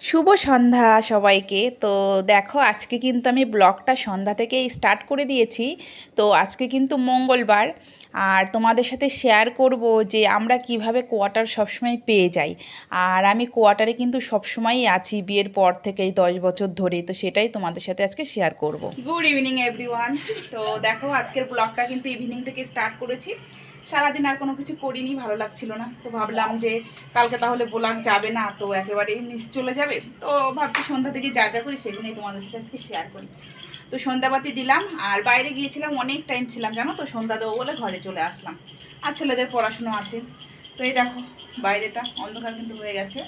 শুভ সন্ধ্যা সবাইকে। তো দেখো, আজকে কিন্তু আমি ব্লগটা সন্ধ্যা থেকেই স্টার্ট করে দিয়েছি। তো আজকে কিন্তু মঙ্গলবার। আর তোমাদের সাথে শেয়ার করব যে আমরা কীভাবে কোয়ার্টার সবসময় পেয়ে যাই। আর আমি কোয়ার্টারে কিন্তু সবসময়ই আছি বিয়ের পর থেকেই, দশ বছর ধরে তো সেটাই তোমাদের সাথে আজকে শেয়ার করব। গুড ইভিনিং এভরিওয়ান তো দেখো, আজকের ব্লগটা কিন্তু ইভিনিং থেকে স্টার্ট করেছি। সারাদিন আর কোনো কিছু করিনি, ভালো লাগছিল না। তো ভাবলাম যে কালকে তাহলে বোলাক যাবে না, তো একেবারে মিস চলে যাবে। তো ভাবছি সন্ধ্যা থেকে যা যা করি সেগুলোই তোমাদের সাথে আজকে শেয়ার করি। তো সন্ধ্যাবাতি দিলাম, আর বাইরে গিয়েছিলাম, অনেক টাইম ছিলাম, জানো তো, সন্ধ্যা দেবো বলে ঘরে চলে আসলাম। আর ছেলেদের পড়াশুনো আছে। তো এই দেখো, বাইরেটা অন্ধকার কিন্তু হয়ে গেছে।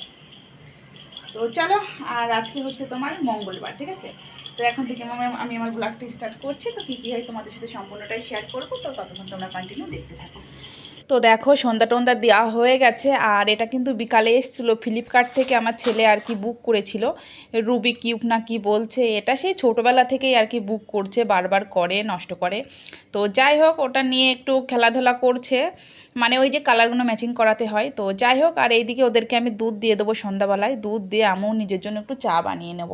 তো চলো, আর আজকে হচ্ছে তোমার মঙ্গলবার, ঠিক আছে? তো এখন থেকে আমি- আমি আমার ব্লগটা স্টার্ট করছি, তো কী কী হয় তোমাদের সাথে সম্পূর্ণটাই শেয়ার করব, তো ততক্ষণ তোমরা কন্টিনিউ দেখতে থাকো। তো দেখো, সন্ধ্যা টন্ধা দেওয়া হয়ে গেছে, আর এটা কিন্তু বিকালে এসেছিল, ফ্লিপকার্ট থেকে আমার ছেলে আর কি বুক করেছিল। রুবি কিউব না কি বলছে, এটা সেই ছোটোবেলা থেকেই আর কি বুক করছে, বারবার করে, নষ্ট করে। তো যাই হোক, ওটা নিয়ে একটু খেলাধুলা করছে। মানে ওই যে কালারগুলো ম্যাচিং করাতে হয়। তো যাই হোক, আর এইদিকে ওদেরকে আমি দুধ দিয়ে দেবো সন্ধ্যাবেলায়। দুধ দিয়ে আমিও নিজের জন্য একটু চা বানিয়ে নেব।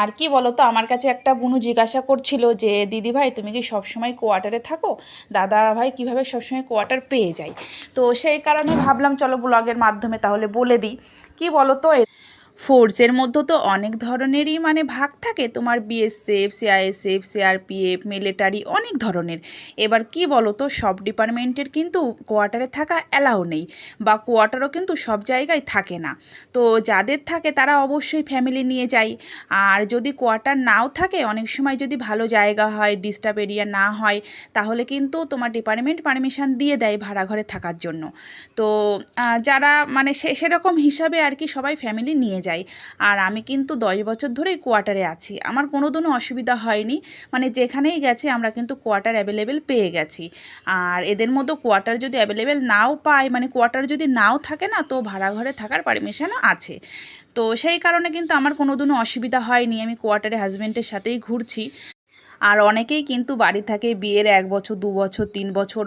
আর কি বলো তো আমার কাছে একটা বুনু জিজ্ঞাসা করছিল যে, দিদি ভাই, তুমি কি সবসময় কোয়ার্টারে থাকো? দাদা ভাই কীভাবে সবসময় কোয়ার্টার পেয়ে যায়? তো সেই কারণে ভাবলাম, চলো ব্লগের মাধ্যমে তাহলে বলে দিই। কি বলো তো ফোর্সের মধ্যে তো অনেক ধরনেরই মানে ভাগ থাকে। তোমার বিএসএফ সিআইএসএফ সিআরপিএফ মিলিটারি অনেক ধরনের। এবার কি বলো তো সব ডিপার্টমেন্টের কিন্তু কোয়ার্টারে থাকা অ্যালাউ নেই বা কোয়ার্টারও কিন্তু সব জায়গায় থাকে না। তো যাদের থাকে তারা অবশ্যই ফ্যামিলি নিয়ে যায়। আর যদি কোয়ার্টার নাও থাকে, অনেক সময় যদি ভালো জায়গা হয় ডিস্টার্ব এরিয়া না হয়, তাহলে কিন্তু তোমার ডিপার্টমেন্ট পারমিশন দিয়ে দেয় ভাড়া ঘরে থাকার জন্য। তো যারা মানে সে, সেরকম হিসাবে আর কি সবাই ফ্যামিলি নিয়ে যায়। আর আমি কিন্তু দশ বছর ধরেই কোয়ার্টারে আছি। আমার কোনো দিনও অসুবিধা হয়নি। মানে যেখানেই গেছি আমরা কিন্তু কোয়ার্টার অ্যাভেলেবেল পেয়ে গেছি। আর এদের মতো কোয়ার্টার যদি অ্যাভেলেবেল নাও পাই মানে কোয়ার্টার যদি নাও থাকে না, তো ভাড়া ঘরে থাকার পারমিশনও আছে। তো সেই কারণে কিন্তু আমার কোনো দিনও অসুবিধা হয়নি। আমি কোয়ার্টারে হাজব্যান্ডের সাথেই ঘুরছি। আর অনেকেই কিন্তু বাড়ি থাকে বিয়ের এক বছর দু বছর তিন বছর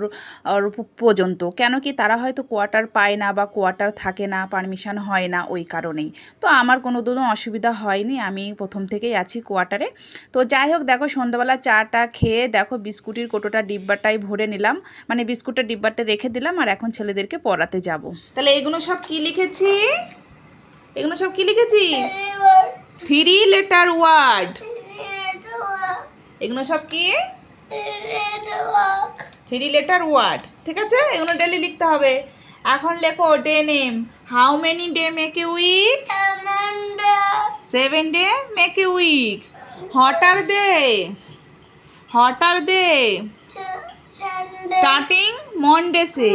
আর পর্যন্ত। কেন কি তারা হয়তো কোয়ার্টার পায় না বা কোয়ার্টার থাকে না পারমিশন হয় না ওই কারণেই। তো আমার কোনো দিনও অসুবিধা হয়নি আমি প্রথম থেকেই আছি কোয়ার্টারে তো যাই হোক দেখো সন্ধ্যাবেলা চাটা খেয়ে দেখো বিস্কুটের কোটোটা ডিব্বাটাই ভরে নিলাম। মানে বিস্কুটের ডিব্বাটা রেখে দিলাম আর এখন ছেলেদেরকে পড়াতে যাব। তাহলে এগুলো সব কি লিখেছি? এগুলো সব কি লিখেছি? থ্রি লেটার ওয়ার্ড এগুলো সব কি? থ্রি লেটার ওয়ার্ড ঠিক আছে? এগুলো ডেলি লিখতে হবে। এখন লেখো day name how many day make a week seven day make a week what are they what are they starting মন্ডেসে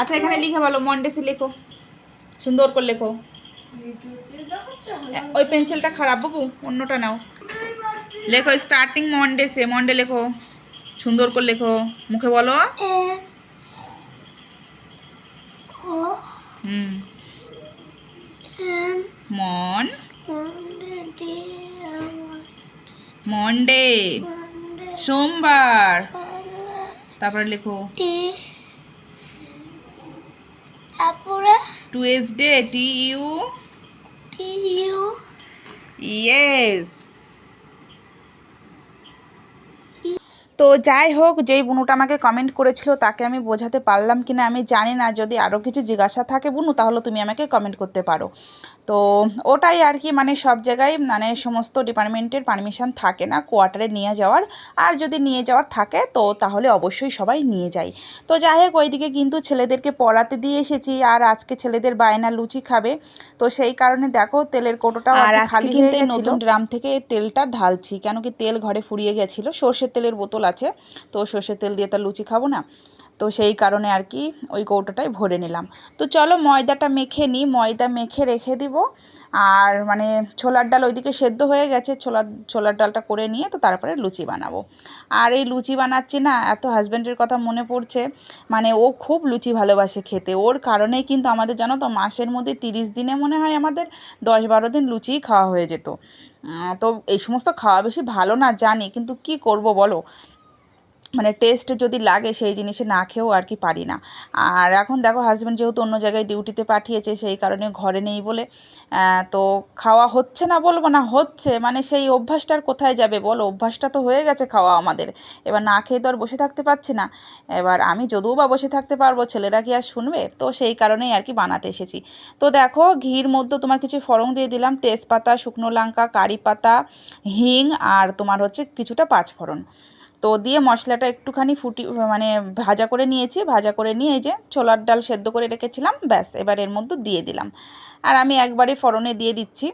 আচ্ছা এখানে লিখে বলো মন্ডেসে লেখো। সুন্দর করে লেখো। ওই পেন্সিলটা খারাপ বাবু অন্যটা নাও। লেখো স্টার্টিং মন্ডেসে মন্ডে লেখো। সুন্দর করে লেখো। মুখে বলো। হুম। মন। মন্ডে সোমবার। তারপরে লেখো। তারপরে Tuesday T U T U yes তো যাই হোক যেই বুনুটা আমাকে কমেন্ট করেছিল তাকে আমি বোঝাতে পারলাম কি না আমি জানি না। যদি আরও কিছু জিজ্ঞাসা থাকে বুনু তাহলে তুমি আমাকে কমেন্ট করতে পারো। তো ওটাই আর কি মানে সব জায়গায় মানে সমস্ত ডিপার্টমেন্টের পারমিশন থাকে না কোয়ার্টারে নিয়ে যাওয়ার। আর যদি নিয়ে যাওয়ার থাকে তো তাহলে অবশ্যই সবাই নিয়ে যায়। তো যাই হোক ওইদিকে কিন্তু ছেলেদেরকে পড়াতে দিয়ে এসেছি আর আজকে ছেলেদের বায়না লুচি খাবে। তো সেই কারণে দেখো তেলের কোটোটা আর খালি হয়ে গেছিল। নতুন ড্রাম থেকে তেলটা ঢালছি কেন কি তেল ঘরে ফুরিয়ে গেছিল সর্ষের তেলের বোতল আছে, তো সর্ষের তেল দিয়ে তো লুচি খাব না। তো সেই কারণে আর কি ওই কৌটোটাই ভরে নিলাম। তো চলো ময়দাটা মেখে নিই, ময়দা মেখে রেখে দিব। আর মানে ছোলার ডাল ওইদিকে সেদ্ধ হয়ে গেছে ছোলার ছোলার ডালটা করে নিয়ে তো তারপরে লুচি বানাবো। আর এই লুচি বানাচ্ছি না, এত হাজব্যান্ডের কথা মনে পড়ছে। মানে ও খুব লুচি ভালোবাসে খেতে। ওর কারণেই কিন্তু আমাদের জানো তো মাসের মধ্যে তিরিশ দিনে মনে হয় আমাদের দশ বারো দিন লুচিই খাওয়া হয়ে যেত। তো এই সমস্ত খাওয়া বেশি ভালো না জানি, কিন্তু কি করব বলো? মানে টেস্ট যদি লাগে সেই জিনিসে না খেয়েও আর কি পারি না। আর এখন দেখো হাজব্যান্ড যেহেতু অন্য জায়গায় ডিউটিতে পাঠিয়েছে সেই কারণে ঘরে নেই বলে তো খাওয়া হচ্ছে না বলব না, হচ্ছে। মানে সেই অভ্যাসটা আর কোথায় যাবে বলো? অভ্যাসটা তো হয়ে গেছে খাওয়া আমাদের। এবার না খেয়ে তো আর বসে থাকতে পারছি না। এবার আমি যদিও বা বসে থাকতে পারব, ছেলেরা কি আর শুনবে? তো সেই কারণেই আর কি বানাতে এসেছি। তো দেখো ঘির মধ্যে তোমার কিছু ফড়ং দিয়ে দিলাম, তেজপাতা, শুকনো লঙ্কা, কারি পাতা, হিং আর তোমার হচ্ছে কিছুটা পাঁচফোড়ন। তো দিয়ে মশলাটা একটুখানি ফুটি মানে ভাজা করে নিয়েছি, ভাজা করে নিয়ে এই যে ছোলার ডাল সেদ্ধ করে রেখেছিলাম, ব্যাস, এবার এর মধ্যে দিয়ে দিলাম। আর আমি একবারে ফোড়নে দিয়ে দিচ্ছি।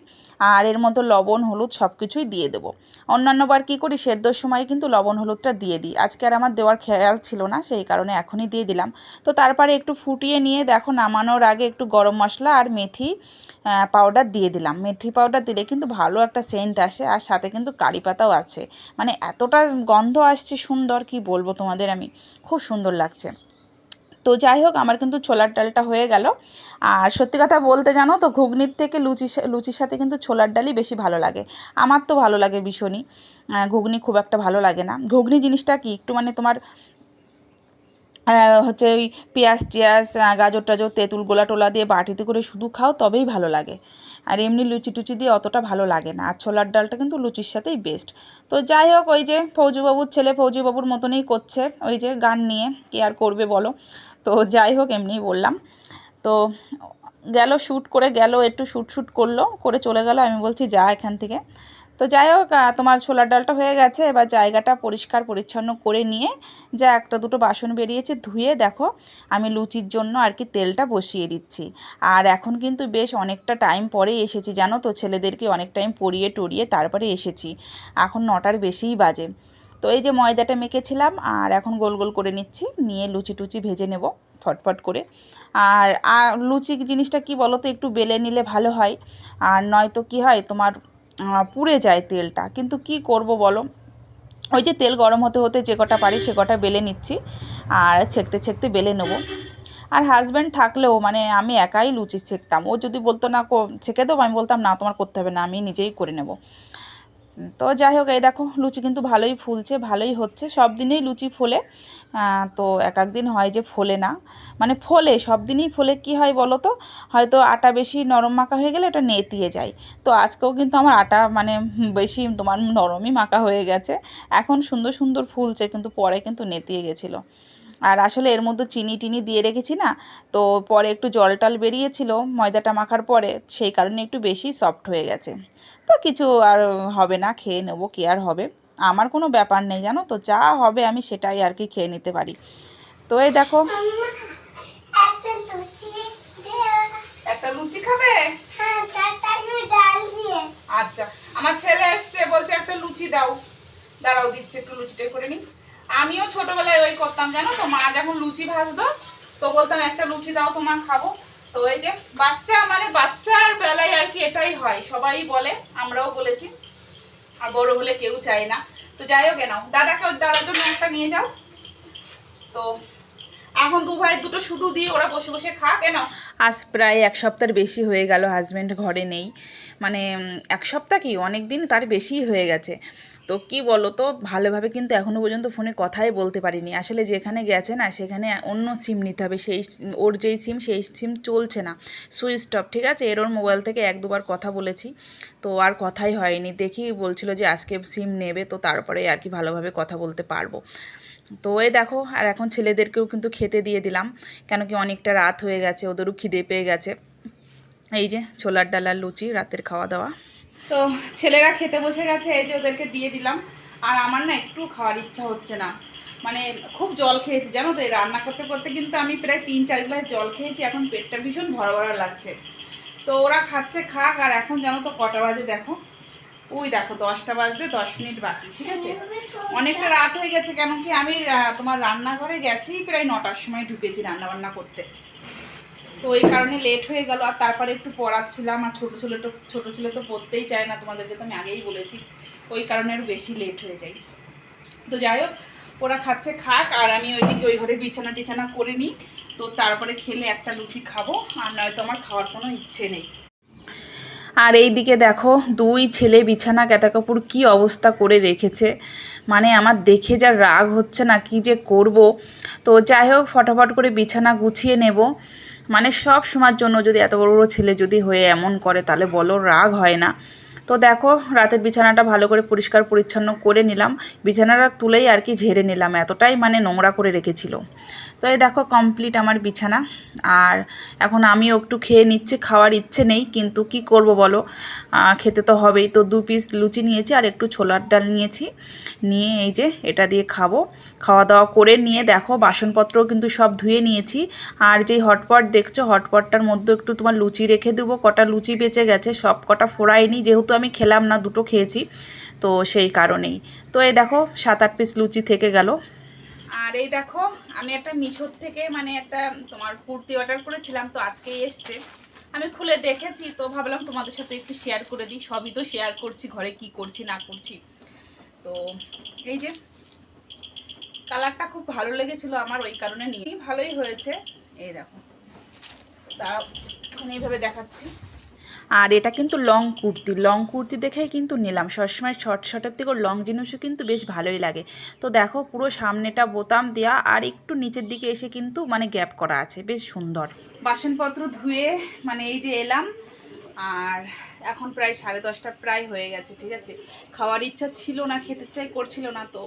আর এর মধ্যে লবণ, হলুদ সব কিছুই দিয়ে দেবো। অন্যান্যবার কী করি, সেদ্ধর সময় কিন্তু লবণ, হলুদটা দিয়ে দিই। আজকে আর আমার দেওয়ার খেয়াল ছিল না, সেই কারণে এখনই দিয়ে দিলাম। তো তারপরে একটু ফুটিয়ে নিয়ে দেখো, নামানোর আগে একটু গরম মশলা আর মেথি পাউডার দিয়ে দিলাম। মেথি পাউডার দিলে কিন্তু ভালো একটা সেন্ট আসে আর সাথে কিন্তু কারি পাতাও আছে। মানে এতটা গন্ধ আসছে সুন্দর, কি বলব তোমাদের আমি? খুব সুন্দর লাগছে। তো যাই হোক, আমার কিন্তু ছোলার ডালটা হয়ে গেল। আর সত্যি কথা বলতে জানো তো, ঘুগনির থেকে লুচি লুচির সাথে কিন্তু ছোলার ডালই বেশি ভালো লাগে। আমার তো ভালো লাগে ভীষণই। ঘুগনি খুব একটা ভালো লাগে না। ঘুগনি জিনিসটা কি, একটু মানে তোমার হচ্ছে ওই পেঁয়াজ টিয়াজ গাজর টাজর, তেঁতুল, গোলা টোলা দিয়ে বাটিতে করে শুধু খাও, তবেই ভালো লাগে। আর এমনি লুচি টুচি দিয়ে অতটা ভালো লাগে না। আর ছোলার ডালটা কিন্তু লুচির সাথেই বেস্ট তো যাই হোক, ওই যে ফৌজুবাবুর ছেলে ফৌজুবাবুর মতনই করছে, ওই যে গান নিয়ে, কি আর করবে বলো? তো যাই হোক, এমনিই বললাম। তো গেল শ্যুট করে গেল, একটু শ্যুট শ্যুট করল, করে চলে গেল, আমি বলছি, যা এখান থেকে। তো যাই হোক তোমার ছোলার ডালটা হয়ে গেছে। এবার জায়গাটা পরিষ্কার পরিচ্ছন্ন করে নিয়ে যা একটা দুটো বাসন বেরিয়েছে ধুয়ে দেখো, আমি লুচির জন্য আর কি তেলটা বসিয়ে দিচ্ছি। আর এখন কিন্তু বেশ অনেকটা টাইম পরে এসেছি, জানো তো? ছেলেদেরকে অনেক টাইম পরিয়ে টরিয়ে তারপরে এসেছি। এখন নটার বেশিই বাজে। তো এই যে ময়দাটা মেখেছিলাম, আর এখন গোল গোল করে নিচ্ছি, নিয়ে লুচি টুচি ভেজে নেব ফটফট করে। আর লুচি জিনিসটা কি বলো তো একটু বেলে নিলে ভালো হয়। আর নয়তো কি হয়? তোমার পুড়ে যায় তেলটা। কিন্তু কি করব বলো? ওই যে তেল গরম হতে হতে যে কটা পারি সে কটা বেলে নিচ্ছি আর ছেঁকতে ছেঁকতে বেলে নেব। আর হাজব্যান্ড থাকলেও মানে আমি একাই লুচি ছেঁকতাম। ও যদি বলতো, না ছেঁকে দেবো? আমি বলতাম, না, তোমার করতে হবে না, আমি নিজেই করে নেব। তো যাই হোক, এই দেখো, লুচি কিন্তু ভালোই ফুলছে, ভালোই হচ্ছে। সব দিনেই লুচি ফোলে। তো এক এক দিন হয় যে ফোলে না। মানে ফোলে, সব দিনই ফোলে কি হয় বলো তো? হয়তো আটা বেশি নরম মাখা হয়ে গেলে ওটা নেতিয়ে যায়। তো আজকেও কিন্তু আমার আটা মানে বেশি তোমার নরমই মাখা হয়ে গেছে। এখন সুন্দর সুন্দর ফুলছে, কিন্তু পরে কিন্তু নেতিয়ে গেছিল। আর আসলে এর মধ্যে চিনি টিনি দিয়ে রেখেছি না তো পরে একটু জল টল বেরিয়েছিল ময়দাটা মাখার পরে সেই কারণে একটু বেশি সফট হয়ে গেছে। তো কিছু আর হবে না খেয়ে নেব কি আর হবে? আমার কোনো ব্যাপার নেই জানো তো যা হবে আমি সেটাই আর কি খেয়ে নিতে পারি। তো এই দেখো। একটা লুচি দিয়ে। একটা লুচি খাবে? হ্যাঁ আচ্ছা আমার ছেলে এসছে বলছে একটা লুচি দাও। দাঁড়াও দিচ্ছে একটু লুচিটা করে নি আমিও ছোটবেলায় ওই করতাম, জানো তো? মা যখন লুচি ভাজতো, তো বলতাম, একটা লুচি দাও, তোমার খাব। তো এই যে বাচ্চা মানে বাচ্চার বেলায় আর কি এটাই হয়। সবাই বলে, আমরাও বলেছি। আর বড় হলে কেউ চায় না। তো যাই হোক নাও দাদাকে, দাদার জন্য একটা নিয়ে যাও। তো এখন দু ভাই দুটো শুধু দিয়ে ওরা বসে বসে খা কেন আজ প্রায় এক সপ্তাহের বেশি হয়ে গেল, হাজব্যান্ড ঘরে নেই। মানে এক সপ্তাহ কি? অনেক দিন তার বেশিই হয়ে গেছে। তো কি বলো তো ভালোভাবে কিন্তু এখনও পর্যন্ত ফোনে কথাই বলতে পারিনি। আসলে যেখানে গেছে না, সেখানে অন্য সিম নিতে হবে। সেই ওর যেই সিম সেই সিম চলছে না। সুইচ অফ ঠিক আছে? এর ওর মোবাইল থেকে এক দুবার কথা বলেছি। তো আর কথাই হয়নি। দেখি বলছিল যে আজকে সিম নেবে, তো তারপরে আর কি ভালোভাবে কথা বলতে পারব। তো এই দেখো, আর এখন ছেলেদেরকেও কিন্তু খেতে দিয়ে দিলাম। কেন কি অনেকটা রাত হয়ে গেছে, ওদেরও খিদে পেয়ে গেছে। এই যে ছোলার ডাল আর লুচি, রাতের খাওয়া দাওয়া। তো ছেলেরা খেতে বসে গেছে, এই যে ওদেরকে দিয়ে দিলাম। আর আমার না একটু খাওয়ার ইচ্ছা হচ্ছে না। মানে খুব জল খেয়েছি, জানো তো রান্না করতে করতে কিন্তু আমি প্রায় তিন চার গ্লাস জল খেয়েছি, এখন পেটটা ভীষণ ভরা ভরা লাগছে। তো ওরা খাচ্ছে, খাক, আর এখন জানো তো কটা বাজে দেখো। ওই দেখো, দশটা বাজতে দশ মিনিট বাকি, ঠিক আছে? অনেকটা রাত হয়ে গেছে কেন কি, আমি তোমার রান্নাঘরে গেছি, প্রায় নটার সময় ঢুকেছি রান্না বান্না করতে। তো ওই কারণে লেট হয়ে গেল, আর তারপরে একটু পড়াচ্ছিলাম, আর ছোটো ছেলে তো, ছোটো ছেলে তো পড়তেই চায় না তোমাদেরকে তো আমি আগেই বলেছি, ওই কারণে আরও বেশি লেট হয়ে যায়। তো যাই হোক, ওরা খাচ্ছে, খাক, আর আমি ওইদিকে ওই ঘরে বিছানা টিছানা করে নিই, তো তারপরে খেলে একটা লুচি খাব, আর নয়তো আমার খাওয়ার কোনো ইচ্ছে নেই। আর এই দিকে দেখো, দুই ছেলে বিছানা কেতা কাপড় কী অবস্থা করে রেখেছে মানে আমার দেখে যা রাগ হচ্ছে না, কি যে করব। তো যাই হোক, ফটাফট করে বিছানা গুছিয়ে নেব। মানে সব সময়ের জন্য যদি এত বড় বড় ছেলে যদি হয়ে এমন করে, তাহলে বলো রাগ হয় না। তো দেখো, রাতের বিছানাটা ভালো করে পরিষ্কার পরিচ্ছন্ন করে নিলাম। বিছানাটা তুলেই আর কি ঝেড়ে নিলাম, এতটাই মানে নোংরা করে রেখেছিল। তো এই দেখো কমপ্লিট আমার বিছানা। আর এখন আমিও একটু খেয়ে নিচ্ছি, খাওয়ার ইচ্ছে নেই, কিন্তু কি করব বলো? খেতে তো হবেই। তো দু পিস লুচি নিয়েছি আর একটু ছোলার ডাল নিয়েছি। নিয়ে এই যে এটা দিয়ে খাব। খাওয়া দাওয়া করে নিয়ে দেখো, বাসনপত্রও কিন্তু সব ধুয়ে নিয়েছি। আর যেই হটপট দেখছ হটপটটার মধ্যে একটু তোমার লুচি রেখে দেবো। কটা লুচি বেঁচে গেছে, সব কটা ফোড়াইনি, যেহেতু আমি খেলাম না, দুটো খেয়েছি, তো সেই কারণেই। তো এই দেখো, সাত আট পিস লুচি থেকে গেল। আর এই দেখো, আমি একটা মিশোর থেকে মানে একটা তোমার কুর্তি অর্ডার করেছিলাম, তো আজকেই এসছে। আমি খুলে দেখেছি, তো ভাবলাম তোমাদের সাথে একটু শেয়ার করে দিই। সবই তো শেয়ার করছি, ঘরে কি করছি, না করছি। তো এই যে, কালারটা খুব ভালো লেগেছিল আমার, ওই কারণে নিয়ে। ভালোই হয়েছে। এই দেখো, তা এইভাবে দেখাচ্ছি। আর এটা কিন্তু লং কুর্তি লং কুর্তি দেখেই কিন্তু নিলাম। সবসময় শর্ট শর্টের থেকেও লং জিনিসও কিন্তু বেশ ভালোই লাগে। তো দেখো পুরো সামনেটা বোতাম দেওয়া আর একটু নিচের দিকে এসে কিন্তু মানে গ্যাপ করা আছে, বেশ সুন্দর। বাসনপত্র ধুয়ে মানে এই যে এলাম, আর এখন প্রায় সাড়ে দশটা প্রায় হয়ে গেছে, ঠিক আছে? খাওয়ার ইচ্ছা ছিল না, খেতে চাই করছিল না তো।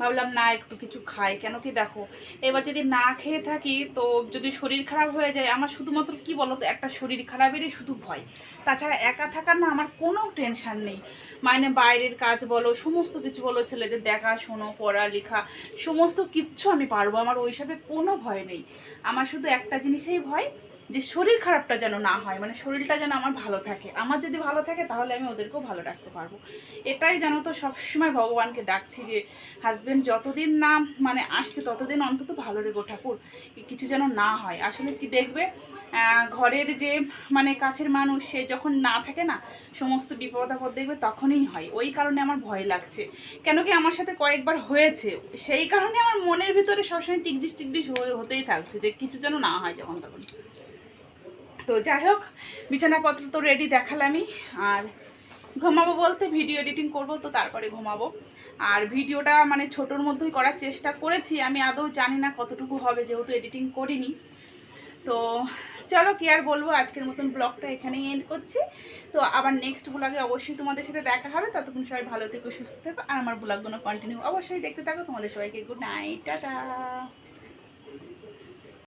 ভাবলাম, না, একটু কিছু খাই। কেন কি দেখো, এবার যদি না খেয়ে থাকি, তো যদি শরীর খারাপ হয়ে যায়, আমার শুধুমাত্র কি বলো তো একটা শরীর খারাপেরই শুধু ভয়। তাছাড়া একা থাকার না, আমার কোনো টেনশান নেই। মানে বাইরের কাজ বলো, সমস্ত কিছু বলো, ছেলেদের দেখাশোনো, পড়ালেখা, সমস্ত কিচ্ছু আমি পারব। আমার ওই ওইসবে কোনো ভয় নেই। আমার শুধু একটা জিনিসেই ভয় যে শরীর খারাপটা যেন না হয় মানে শরীরটা যেন আমার ভালো থাকে। আমার যদি ভালো থাকে, তাহলে আমি ওদেরকেও ভালো রাখতে পারব। এটাই যেন তো সবসময় ভগবানকে ডাকছি যে হাজবেন্ড যতদিন না মানে আসছে, ততদিন অন্তত ভালো রেগো ঠাকুর। কিছু যেন না হয়। আসলে কি দেখবে ঘরের যে মানে কাছের মানুষ, সে যখন না থাকে না, সমস্ত বিপদ আপদ দেখবে, তখনই হয়। ওই কারণে আমার ভয় লাগছে। কেন কি আমার সাথে কয়েকবার হয়েছে। সেই কারণে আমার মনের ভিতরে সবসময় টিকডিস হয়ে- হতেই থাকছে যে, কিছু যেন না হয় যখন তখন তো যাই হোক, বিছানাপত্র তো রেডি দেখালামই। আর ঘুমাবো বলতে ভিডিও এডিটিং করব, তো তারপরে ঘুমাবো। আর ভিডিওটা মানে ছোটোর মধ্যেই করার চেষ্টা করেছি। আমি আদৌ জানি না কতটুকু হবে, যেহেতু এডিটিং করিনি। তো চলো, কি আর বলব, আজকের মতন ব্লগটা এখানেই এন্ড করছি। তো আবার নেক্সট ব্লগে অবশ্যই তোমাদের সাথে দেখা হবে। ততক্ষণ সবাই ভালো থেকো, সুস্থ থেকো। আর আমার ব্লগগুলো কন্টিনিউ অবশ্যই দেখতে থাকো। তোমাদের সবাইকে গুড নাইট টাটা।